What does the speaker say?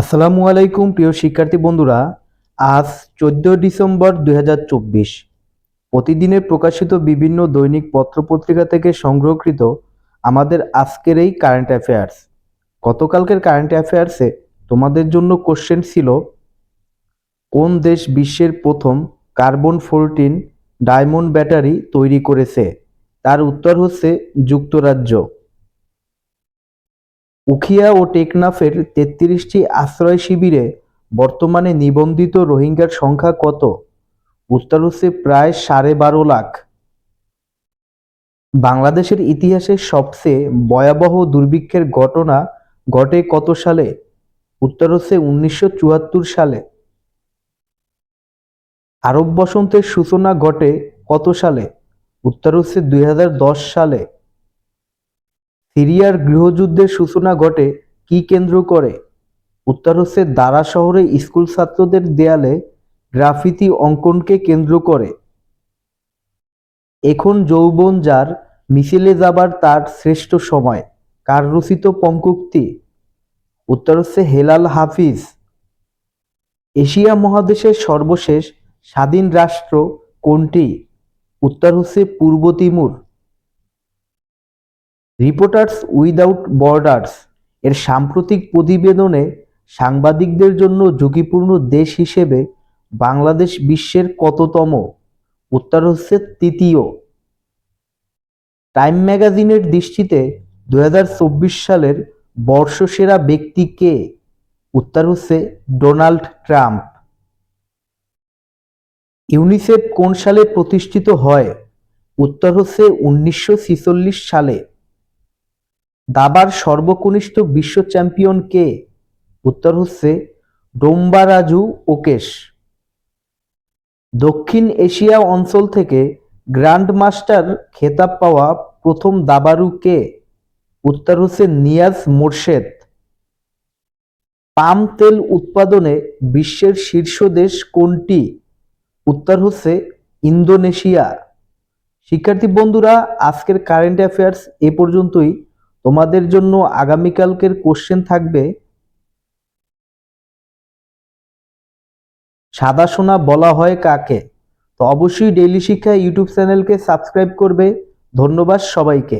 আসসালামু আলাইকুম, প্রিয় শিক্ষার্থী বন্ধুরা। আজ চোদ্দ ডিসেম্বর দু হাজার চব্বিশ। প্রতিদিনের প্রকাশিত বিভিন্ন দৈনিক পত্রপত্রিকা থেকে সংগ্রহকৃত আমাদের আজকের এই কারেন্ট অ্যাফেয়ার্স গতকালকের কারেন্ট অ্যাফেয়ার্সে তোমাদের জন্য কোশ্চেন ছিল, কোন দেশ বিশ্বের প্রথম কার্বন ফোরটিন ডায়মন্ড ব্যাটারি তৈরি করেছে? তার উত্তর হচ্ছে যুক্তরাজ্য। উখিয়া ও টেকনাফের তেত্রিশটি আশ্রয় শিবিরে বর্তমানে নিবন্ধিত রোহিঙ্গার সংখ্যা কত? উত্তর হচ্ছে প্রায় সাড়ে বারো লাখ। বাংলাদেশের ইতিহাসে সবচেয়ে ভয়াবহ দুর্ভিক্ষের ঘটনা ঘটে কত সালে? উত্তর হচ্ছে উনিশশো চুয়াত্তর সালে। আরব বসন্তের সূচনা ঘটে কত সালে? উত্তর হচ্ছে দুই সালে। সিরিয়ার গৃহযুদ্ধের সূচনা ঘটে কি কেন্দ্র করে? উত্তর হচ্ছে, দারা শহরে স্কুল ছাত্রদের দেয়ালে গ্রাফিতি অঙ্কনকে কেন্দ্র করে। এখন যৌবন যার মিছিলে যাবার তার শ্রেষ্ঠ সময়। কার রচিত পঙ্কুক্তি? উত্তর হচ্ছে, হেলাল হাফিজ। এশিয়া মহাদেশের সর্বশেষ স্বাধীন রাষ্ট্র কোনটি? উত্তর হচ্ছে, পূর্ব তিমুর। রিপোর্টার্স উইদাউট বর্ডার্স এর সাম্প্রতিক প্রতিবেদনে সাংবাদিকদের জন্য ঝুঁকিপূর্ণ দেশ হিসেবে বাংলাদেশ বিশ্বের কততম? উত্তর হচ্ছে তৃতীয়। টাইম ম্যাগাজিনের দৃষ্টিতে দু হাজার চব্বিশ সালের বর্ষসেরা ব্যক্তি কে? উত্তর হচ্ছে ডোনাল্ড ট্রাম্প। ইউনিসেফ কোন সালে প্রতিষ্ঠিত হয়? উত্তর হচ্ছে উনিশশো ছেচল্লিশ সালে। দাবার সর্বকনিষ্ঠ বিশ্ব চ্যাম্পিয়ন কে? উত্তর হচ্ছে ডোম্বারাজু ওকেশ। দক্ষিণ এশিয়া অঞ্চল থেকে গ্র্যান্ড মাস্টার খেতাব পাওয়া প্রথম দাবারু কে? উত্তর হচ্ছে নিয়াজ মোরশেদ। পাম তেল উৎপাদনে বিশ্বের শীর্ষ দেশ কোনটি? উত্তর হচ্ছে ইন্দোনেশিয়া। শিক্ষার্থী বন্ধুরা, আজকের কারেন্ট অ্যাফেয়ার্স এ পর্যন্তই। তোমাদের জন্য আগামীকালকের কোশ্চেন থাকবে, সাদা সোনা বলা হয় কাকে? তো অবশ্যই ডেইলি শিক্ষা ইউটিউব চ্যানেলকে সাবস্ক্রাইব করবে। ধন্যবাদ সবাইকে।